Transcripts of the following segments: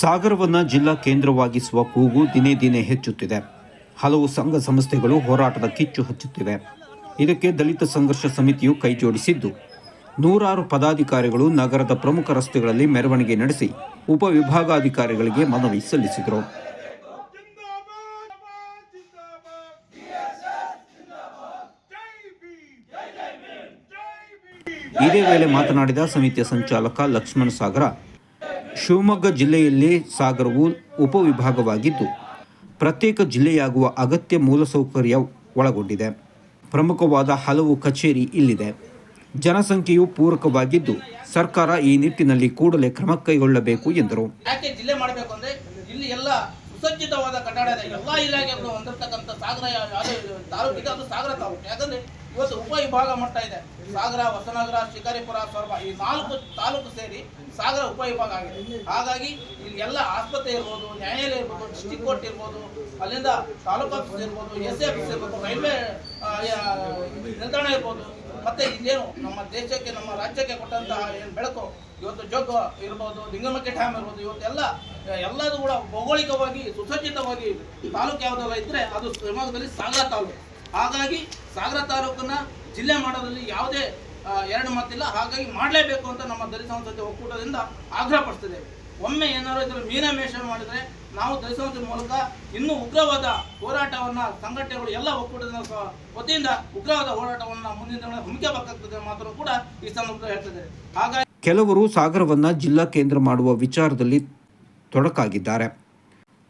ಸಾಗರವನ್ನು ಜಿಲ್ಲಾ ಕೇಂದ್ರವಾಗಿಸುವ ಕೂಗು ದಿನೇ ದಿನೇ ಹೆಚ್ಚುತ್ತಿದೆ. ಹಲವು ಸಂಘ ಸಂಸ್ಥೆಗಳು ಹೋರಾಟದ ಕಿಚ್ಚು ಹಚ್ಚುತ್ತಿವೆ. ಇದಕ್ಕೆ ದಲಿತ ಸಂಘರ್ಷ ಸಮಿತಿಯು ಕೈಜೋಡಿಸಿದ್ದು ನೂರಾರು ಪದಾಧಿಕಾರಿಗಳು ನಗರದ ಪ್ರಮುಖ ರಸ್ತೆಗಳಲ್ಲಿ ಮೆರವಣಿಗೆ ನಡೆಸಿ ಉಪವಿಭಾಗಾಧಿಕಾರಿಗಳಿಗೆ ಮನವಿ ಸಲ್ಲಿಸಿದರು. ಇದೇ ವೇಳೆ ಮಾತನಾಡಿದ ಸಮಿತಿಯ ಸಂಚಾಲಕ ಲಕ್ಷ್ಮಣ ಸಾಗರ ಶಿವಮೊಗ್ಗ ಜಿಲ್ಲೆಯಲ್ಲಿ ಸಾಗರವು ಉಪವಿಭಾಗವಾಗಿದ್ದು, ಪ್ರತ್ಯೇಕ ಜಿಲ್ಲೆಯಾಗುವ ಅಗತ್ಯ ಮೂಲಸೌಕರ್ಯ ಒಳಗೊಂಡಿದೆ. ಪ್ರಮುಖವಾದ ಹಲವು ಕಚೇರಿ ಇಲ್ಲಿದೆ. ಜನಸಂಖ್ಯೆಯು ಪೂರಕವಾಗಿದ್ದು, ಸರ್ಕಾರ ಈ ನಿಟ್ಟಿನಲ್ಲಿ ಕೂಡಲೇ ಕ್ರಮ ಕೈಗೊಳ್ಳಬೇಕು ಎಂದರು. ಸುಸಜ್ಜಿತವಾದ ಕಟ್ಟಡ ಇದೆ ಎಲ್ಲಾ ಇಲಾಖೆಗಳು ಹೊಂದಿರತಕ್ಕಂಥ ಸಾಗರ ತಾಲೂಕಿಗೆ ಅದು ಸಾಗರ ತಾಲೂಕು ಯಾಕಂದ್ರೆ ಇವತ್ತು ಉಪವಿಭಾಗ ಮಟ್ಟ ಇದೆ. ಸಾಗರ, ಹೊಸನಗರ, ಶಿಕಾರಿಪುರ ಸೊರಬ ಈ ನಾಲ್ಕು ತಾಲೂಕು ಸೇರಿ ಸಾಗರ ಉಪವಿಭಾಗ ಆಗಿದೆ. ಹಾಗಾಗಿ ಇಲ್ಲಿ ಎಲ್ಲ ಆಸ್ಪತ್ರೆ ಇರ್ಬೋದು, ನ್ಯಾಯಾಲಯ ಇರ್ಬೋದು, ಡಿಸ್ಟಿಕ್ ಕೋರ್ಟ್ ಇರ್ಬೋದು, ಅಲ್ಲಿಂದ ತಾಲೂಕು ಆಫೀಸ್ ಇರ್ಬೋದು, ಎಸ್ ಎ ಆಫೀಸ್ ಇರ್ಬೋದು, ರೈಲ್ವೆ ನಿಲ್ದಾಣ ಇರ್ಬೋದು. ಮತ್ತೆ ಇನ್ನೇನು ನಮ್ಮ ದೇಶಕ್ಕೆ, ನಮ್ಮ ರಾಜ್ಯಕ್ಕೆ ಕೊಟ್ಟಂತಹ ಏನು ಬೆಳಕು, ಇವತ್ತು ಜೋಗ ಇರ್ಬೋದು ಲಿಂಗಮಕ್ಕೆ ಡ್ಯಾಮ್ ಇರ್ಬೋದು ಇವತ್ತೆಲ್ಲ ಎಲ್ಲದೂ ಕೂಡ ಭೌಗೋಳಿಕವಾಗಿ ಸುಸಜ್ಜಿತವಾಗಿ ತಾಲೂಕು ಯಾವುದೆಲ್ಲ ಇದ್ರೆ ಅದು ಶಿವಮೊಗ್ಗದಲ್ಲಿ ಸಾಗರ ತಾಲೂಕು. ಹಾಗಾಗಿ ಸಾಗರ ತಾಲೂಕನ್ನ ಜಿಲ್ಲೆ ಮಾಡೋದ್ರಲ್ಲಿ ಯಾವುದೇ ಎರಡು ಮಾತಿಲ್ಲ. ಹಾಗಾಗಿ ಮಾಡಲೇಬೇಕು ಅಂತ ನಮ್ಮ ದಲಿತ ಒಕ್ಕೂಟದಿಂದ ಆಗ್ರಹ ಪಡಿಸ್ತಿದೆ ಒಮ್ಮೆ ಏನಾದರೂ ಇದರ ಮೀನಮೇಷ ಮಾಡಿದ್ರೆ ನಾವು ದಲಿತ ಮೂಲಕ ಇನ್ನೂ ಉಗ್ರವಾದ ಹೋರಾಟವನ್ನು ಸಂಘಟನೆಗಳು ಎಲ್ಲ ಒಕ್ಕೂಟದ ವತಿಯಿಂದ ಉಗ್ರವಾದ ಹೋರಾಟವನ್ನು ಮುಂದಿನ ದಿನಗಳಲ್ಲಿ ಹಮ್ಮಿಕಬೇಕಾಗ್ತದೆ ಮಾತ್ರ ಕೂಡ ಈ ಸಂದರ್ಭದಲ್ಲಿ ಹೇಳ್ತಿದೆ ಹಾಗಾಗಿ ಕೆಲವರು ಸಾಗರವನ್ನು ಜಿಲ್ಲಾ ಕೇಂದ್ರ ಮಾಡುವ ವಿಚಾರದಲ್ಲಿ ತೊಡಕಾಗಿದ್ದಾರೆ.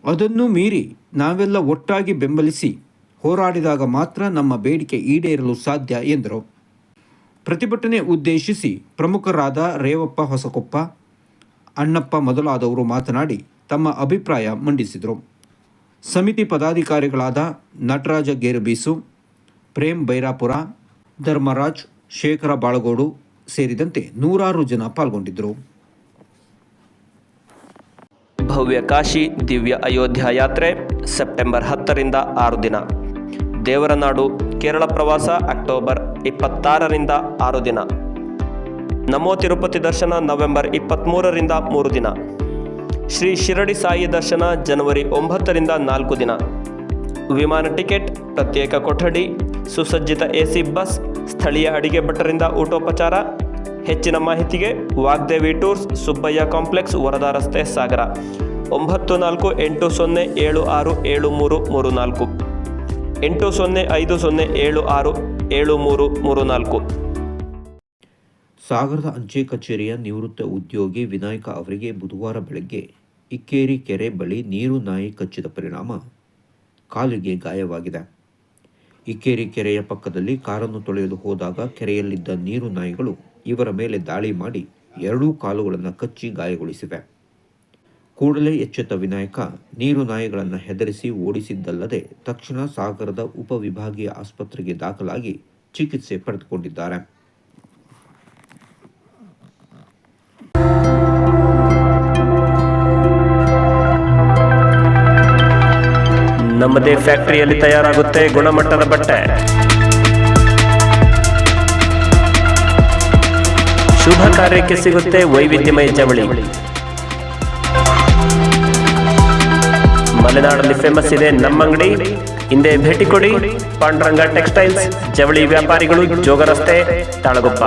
ಅದನ್ನು ಮೀರಿ ನಾವೆಲ್ಲ ಒಟ್ಟಾಗಿ ಬೆಂಬಲಿಸಿ ಹೋರಾಡಿದಾಗ ಮಾತ್ರ ನಮ್ಮ ಬೇಡಿಕೆ ಈಡೇರಲು ಸಾಧ್ಯ ಎಂದರು. ಪ್ರತಿಭಟನೆ ಉದ್ದೇಶಿಸಿ ಪ್ರಮುಖರಾದ ರೇವಪ್ಪ ಹೊಸಕೊಪ್ಪ ಅಣ್ಣಪ್ಪ ಮೊದಲಾದವರು ಮಾತನಾಡಿ ತಮ್ಮ ಅಭಿಪ್ರಾಯ ಮಂಡಿಸಿದರು. ಸಮಿತಿ ಪದಾಧಿಕಾರಿಗಳಾದ ನಟರಾಜ ಗೇರುಬೀಸು, ಪ್ರೇಮ್ ಬೈರಾಪುರ, ಧರ್ಮರಾಜ್, ಶೇಖರ ಬಾಳಗೋಡು ಸೇರಿದಂತೆ ನೂರಾರು ಜನ ಪಾಲ್ಗೊಂಡಿದ್ದರು ಭವ್ಯ ಕಾಶಿ ದಿವ್ಯ ಅಯೋಧ್ಯ ಯಾತ್ರೆ ಸೆಪ್ಟೆಂಬರ್ ಹತ್ತರಿಂದ ಆರು ದಿನ. ದೇವರನಾಡು ಕೇರಳ ಪ್ರವಾಸ ಅಕ್ಟೋಬರ್ ಇಪ್ಪತ್ತಾರರಿಂದ ಆರು ದಿನ. ನಮೋ ತಿರುಪತಿ ದರ್ಶನ ನವೆಂಬರ್ ಇಪ್ಪತ್ತ್ಮೂರರಿಂದ ಮೂರು ದಿನ. ಶ್ರೀ ಶಿರಡಿ ಸಾಯಿ ದರ್ಶನ ಜನವರಿ ಒಂಬತ್ತರಿಂದ ನಾಲ್ಕು ದಿನ. ವಿಮಾನ ಟಿಕೆಟ್, ಪ್ರತ್ಯೇಕ ಕೊಠಡಿ, ಸುಸಜ್ಜಿತ ಎಸಿ ಬಸ್, ಸ್ಥಳೀಯ ಅಡಿಗೆ ಭಟ್ಟರಿಂದ ಊಟೋಪಚಾರ. ಹೆಚ್ಚಿನ ಮಾಹಿತಿಗೆ ವಾಗ್ದೇವಿ ಟೂರ್ಸ್, ಸುಬ್ಬಯ್ಯ ಕಾಂಪ್ಲೆಕ್ಸ್, ವರದಾ ರಸ್ತೆ, ಸಾಗರ. ಒಂಬತ್ತು ನಾಲ್ಕು ಎಂಟು ಸೊನ್ನೆ ಏಳು ಆರು ಏಳು ಮೂರು ಮೂರು ನಾಲ್ಕು. ಎಂಟು ಸೊನ್ನೆ ಐದು ಸೊನ್ನೆ ಏಳು ಆರು ಏಳು ಮೂರು ಮೂರು ನಾಲ್ಕು. ಸಾಗರದ ಅಂಚೆ ಕಚೇರಿಯ ನಿವೃತ್ತ ಉದ್ಯೋಗಿ ವಿನಾಯಕ ಅವರಿಗೆ ಬುಧವಾರ ಬೆಳಗ್ಗೆ ಇಕ್ಕೇರಿ ಕೆರೆ ಬಳಿ ನೀರು ನಾಯಿ ಕಚ್ಚಿದ ಪರಿಣಾಮ ಕಾಲಿಗೆ ಗಾಯವಾಗಿದೆ. ಇಕ್ಕೇರಿ ಕೆರೆಯ ಪಕ್ಕದಲ್ಲಿ ಕಾರನ್ನು ತೊಳೆಯಲು ಹೋದಾಗ ಕೆರೆಯಲ್ಲಿದ್ದ ನೀರು ನಾಯಿಗಳು ಇವರ ಮೇಲೆ ದಾಳಿ ಮಾಡಿ ಎರಡೂ ಕಾಲುಗಳನ್ನು ಕಚ್ಚಿ ಗಾಯಗೊಳಿಸಿವೆ. ಕೂಡಲೇ ಎಚ್ಚೆತ್ತ ವಿನಾಯಕ ನೀರು ನಾಯಿಗಳನ್ನು ಹೆದರಿಸಿ ಓಡಿಸಿದ್ದಲ್ಲದೆ ತಕ್ಷಣ ಸಾಗರದ ಉಪವಿಭಾಗೀಯ ಆಸ್ಪತ್ರೆಗೆ ದಾಖಲಾಗಿ ಚಿಕಿತ್ಸೆ ಪಡೆದುಕೊಂಡಿದ್ದಾರೆ. ನಮ್ಮದೇ ಫ್ಯಾಕ್ಟರಿಯಲ್ಲಿ ತಯಾರಾಗುತ್ತೆ ಗುಣಮಟ್ಟದ ಬಟ್ಟೆ. ಶುಭ ಕಾರ್ಯಕ್ಕೆ ಸಿಗುತ್ತೆ ವೈವಿಧ್ಯಮಯ ಜವಳಿ ಮಲೆನಾಡಲ್ಲಿ ಫೇಮಸ್ ಇದೆ ನಮ್ಮಂಗಡಿ ಹಿಂದೆ ಭೇಟಿ ಕೊಡಿ. ಪಾಂಡುರಂಗ ಟೆಕ್ಸ್ಟೈಲ್ಸ್ ಜವಳಿ ವ್ಯಾಪಾರಿಗಳು, ಜೋಗ ರಸ್ತೆ, ತಾಳಗುಪ್ಪ.